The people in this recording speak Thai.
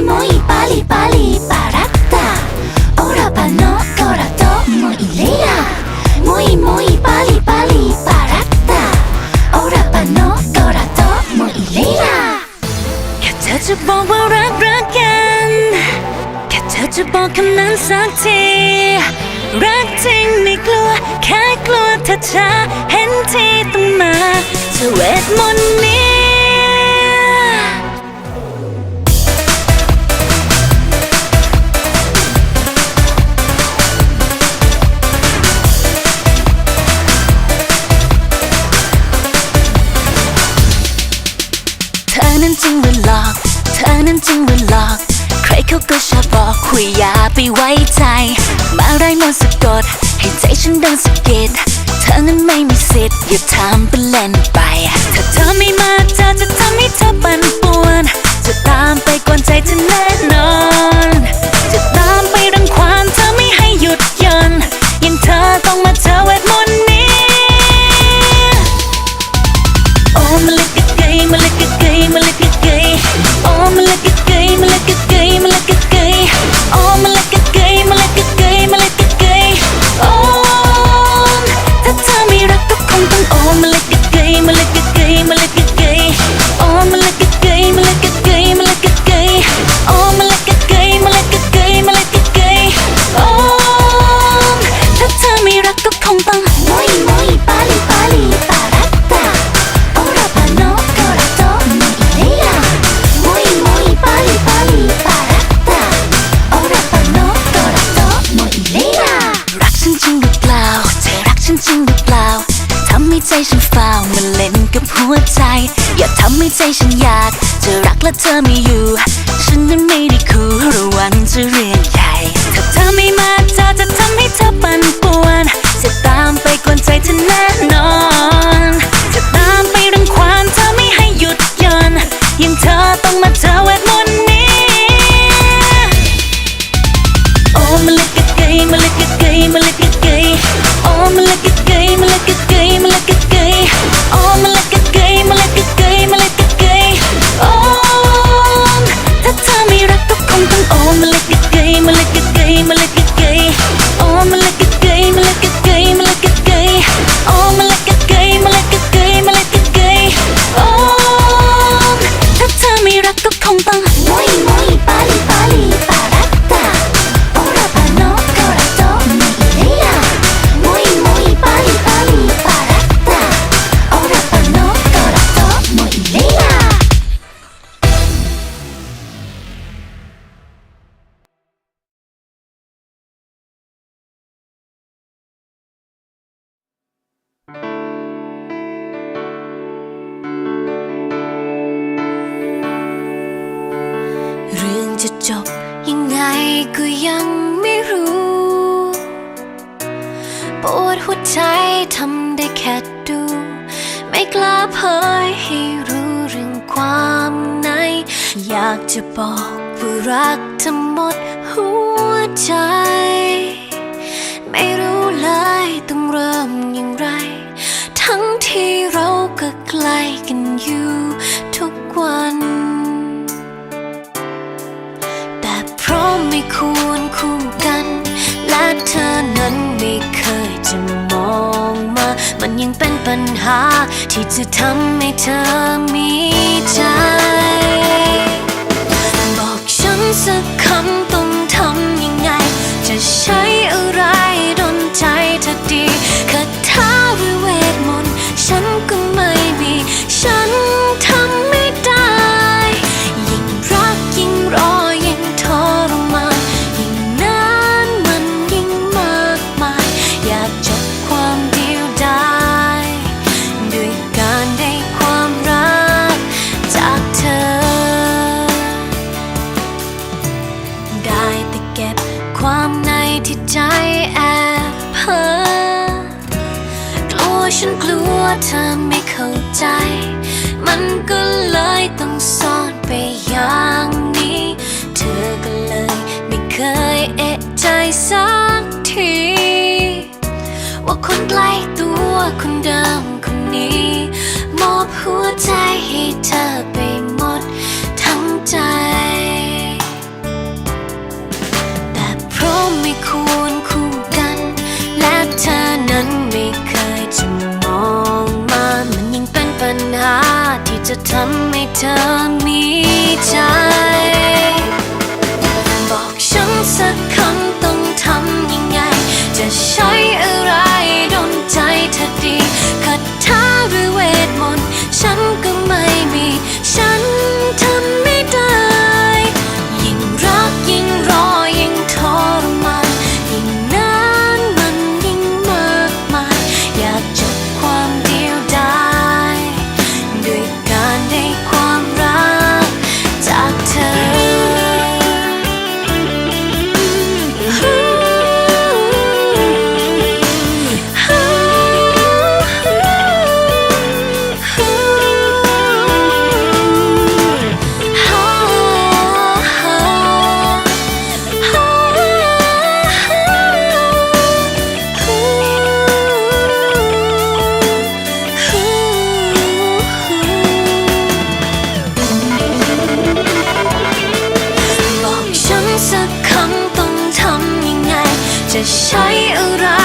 もいバリバリバラッタオラバのコラともいレアもいもいバリバリバラッタオラバのコラともいレアแค่เธอจะบอกว่ารักกัน แค่เธอจะบอกคำนั้นสักที รักจริงไม่กลัวแค่กลัวเธอช้เห็นที่ต้องมาสเวทมนต์นี้ อก เธอนั้นจึงหรือหลอก ใครเขาก็ชอบบอกคุยอย่าไปไว้ใจ มาไร้มนต์สะกด ให้ใจฉันดังสะเก็ดเธอนั้นไม่มีสิทธิ์อย่าทำเป็นเล่นไป ถ้าเธอไม่มาเธอจะทำให้เธอปั่นป่วน จะตามไปกวนใจเธอแน่นอน จะตามไป อย่าทำให้ใจฉันอยากจะรักและเธอไม่อยู่ ฉันนั้นไม่ได้คู่ระวังจะเรื่องใหญ่ถ้าเธอไม่มาเธอจะทำให้เธอปั่นป่วนจะตามไปกวนใจเธอแน่นอน จะจบยังไงก็ยังไม่รู้ปวดหัวใจทำได้แค่ดู ไม่กล้าเผยให้รู้เรื่องความใน อยากจะบอกว่ารักเธอหมดหัวใจ ไม่รู้เลยต้องเริ่มอย่างไร ทั้งที่เราก็ใกล้กันอยู่ทุกวัน มันยังเป็นปัญหา ที่จะทำให้เธอมีใจ บอกฉันสัก ความในที่ใจแอบเพ้อกลัวฉันกลัวเธอไม่เข้าใจ มันก็เลยต้องซ่อนไปอย่างนี้ เธอก็เลยไม่เคยเอะใจสักที ว่าคนใกล้ตัวคนเดิมคนนี้ มอบหัวใจให้เธอ จะทำให้เธอมีใจบอกฉันสักคำต้องทำยังไง จะใช้ ใช้อะไร